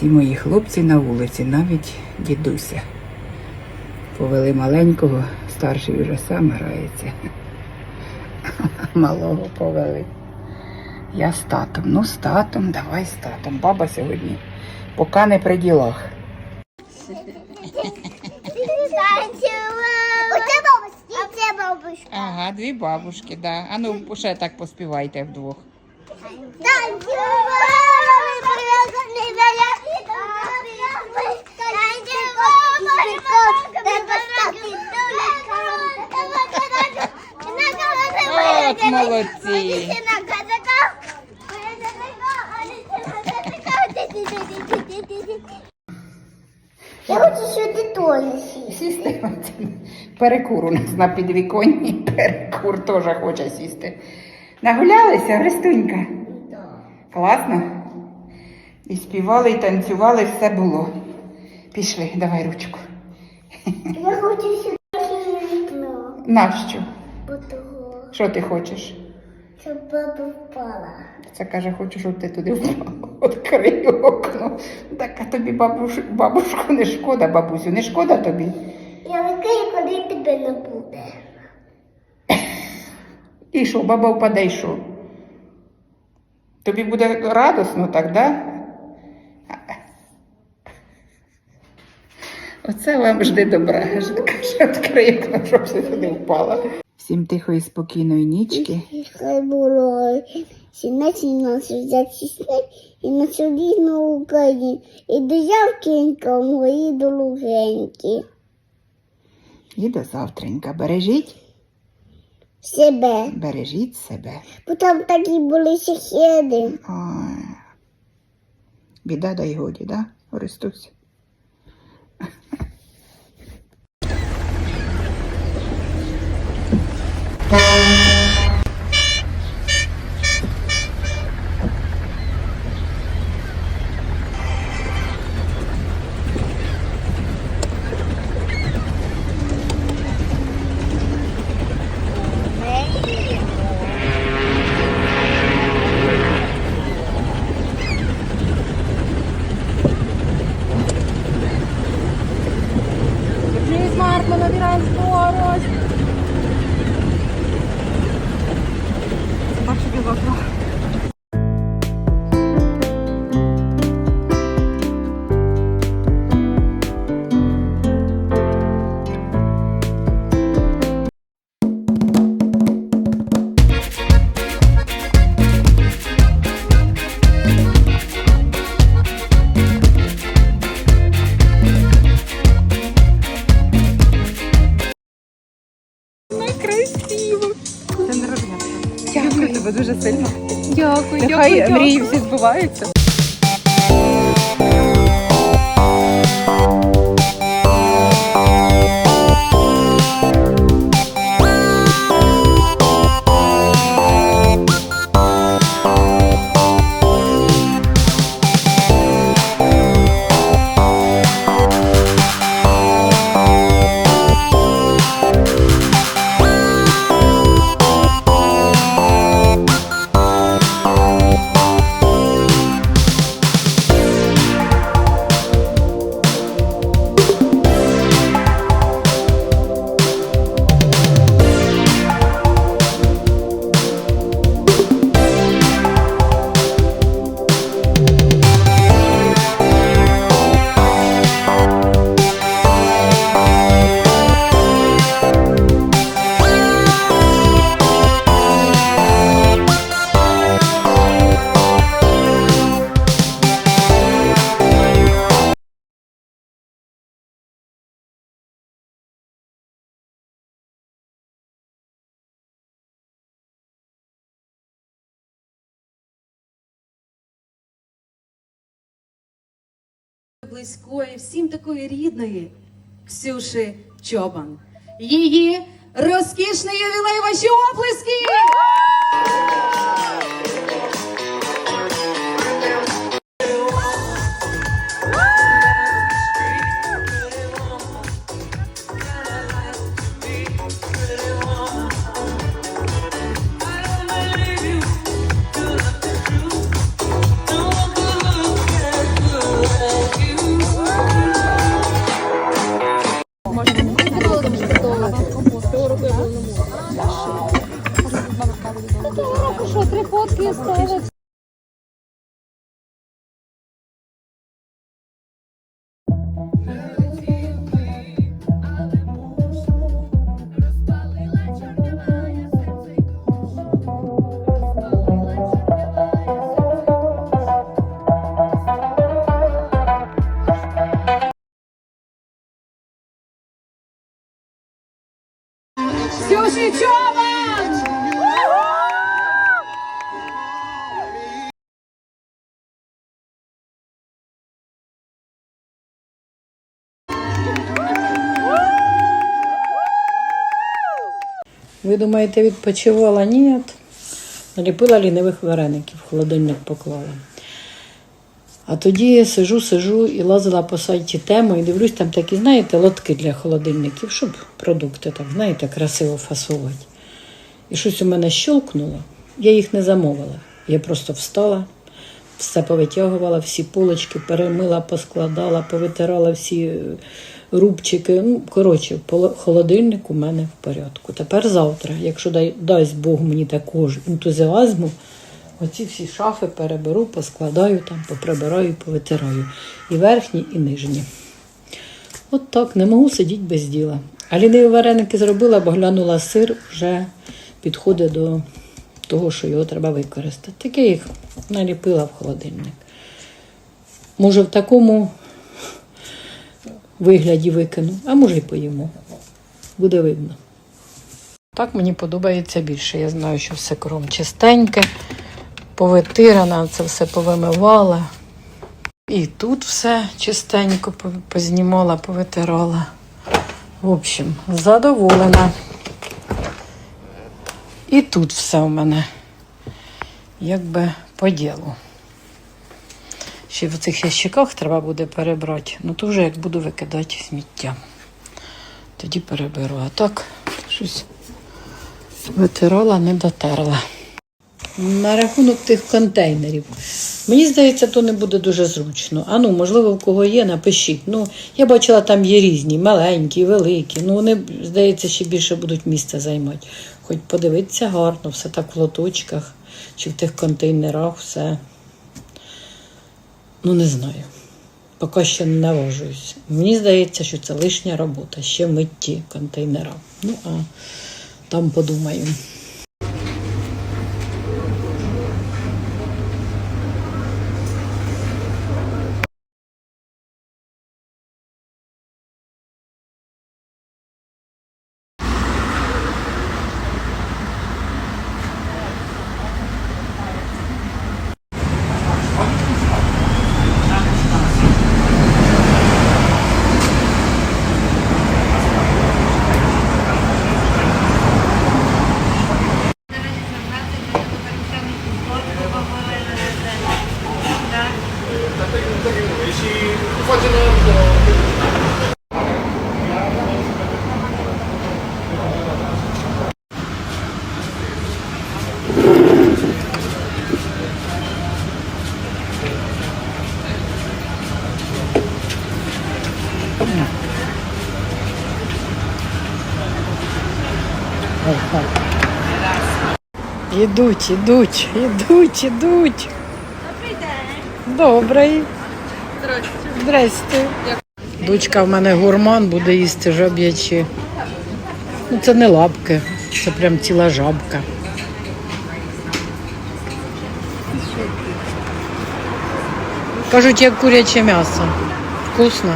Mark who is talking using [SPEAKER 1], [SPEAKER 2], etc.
[SPEAKER 1] Всі мої хлопці на вулиці, навіть дідуся. Повели маленького, старший вже сам грається. Малого повели. Я з татом. Ну, з татом, давай з татом. Баба сьогодні поки не при ділах. Ага, дві бабушки, да. А ну ще так поспівайте вдвох. От молодці.
[SPEAKER 2] Я хочу сюди сісти.
[SPEAKER 1] Сісти. Перекур у нас на підвіконні. Перекур теж хоче сісти. Нагулялися, Христунька? Класно? І співали, і танцювали, все було. Пішли, давай ручку.
[SPEAKER 2] Я хочу сюди.
[SPEAKER 1] Нащо? Що ти хочеш?
[SPEAKER 2] щоб баба впала.
[SPEAKER 1] Це каже, хочу, щоб ти туди впала. Відкрий окно. Так, а тобі бабуш, бабушку не шкода, бабусю, не шкода тобі?
[SPEAKER 2] Я викрию, коли тебе не буде.
[SPEAKER 1] І що, баба впаде, і що? Тобі буде радосно так, да? Оце вам жди добра. Каже, відкрий окно, щоб ти туди впала. Всім тихої, спокійної нічки.
[SPEAKER 2] Хай було сінець і нас взяти і на собі на Україні, і до завтра мої долугенькі.
[SPEAKER 1] І до завтренька. Бережіть,
[SPEAKER 2] Себе.
[SPEAKER 1] бережіть себе.
[SPEAKER 2] Бо там такі були.
[SPEAKER 1] Ой. Біда да й годі, да, Христусь?
[SPEAKER 3] Música
[SPEAKER 1] Нехай
[SPEAKER 3] дякую.
[SPEAKER 1] мрії
[SPEAKER 3] всі збуваються.
[SPEAKER 4] Близької, всім такої рідної Ксюши Чобан. Її розкішний ювілей ваші оплески!
[SPEAKER 5] Хорошо, три
[SPEAKER 4] фотки ставить.
[SPEAKER 5] Ви думаєте, відпочивала? Ні. Наліпила лінивих вареників, холодильник поклала. А тоді сижу, сижу і лазила по сайті тему і дивлюсь, там такі, знаєте, лотки для холодильників, щоб продукти так, знаєте, красиво фасувати. І щось у мене щелкнуло, я їх не замовила. Я просто встала, все повитягувала, всі полочки перемила, поскладала, повитирала всі е, рубчики. Ну, коротше, холодильник у мене в порядку. Тепер завтра, якщо дай, дасть Бог мені також ентузіазму, оці всі шафи переберу, поскладаю там, поприбираю, повитираю. І верхні, і нижні. От так, не можу сидіти без діла. А ліниві вареники зробила, бо глянула сир, вже підходить до того, що його треба використати. Таке їх наліпила в холодильник. Може, в такому вигляді викину, а може й поїмо. Буде видно. Так мені подобається більше. Я знаю, що все кром чистеньке, повитирана, це все повимивала. І тут все чистенько познімала, повитирала. В общем, задоволена. І тут все у мене якби по ділу. Ще в цих ящиках треба буде перебрати. Ну то вже як буду викидати сміття. Тоді переберу. А так щось витирала, не дотерла. На рахунок тих контейнерів. Мені здається, то не буде дуже зручно. А ну, можливо, в кого є, напишіть. Ну, я бачила, там є різні, маленькі, великі. Ну, вони, здається, ще більше будуть місця займати. Хоч подивитися гарно, все так в лоточках чи в тих контейнерах, все. Ну, не знаю. Поки ще не наважуюсь. Мені здається, що це лишня робота, ще митті контейнера. Ну, а там подумаю. Ідуть, ідуть, ідуть, ідуть. Добрий. Здрасте. Дочка в мене гурман, буде їсти жаб'ячі. Ну, це не лапки, це прям ціла жабка. Кажуть, як куряче м'ясо. Вкусно.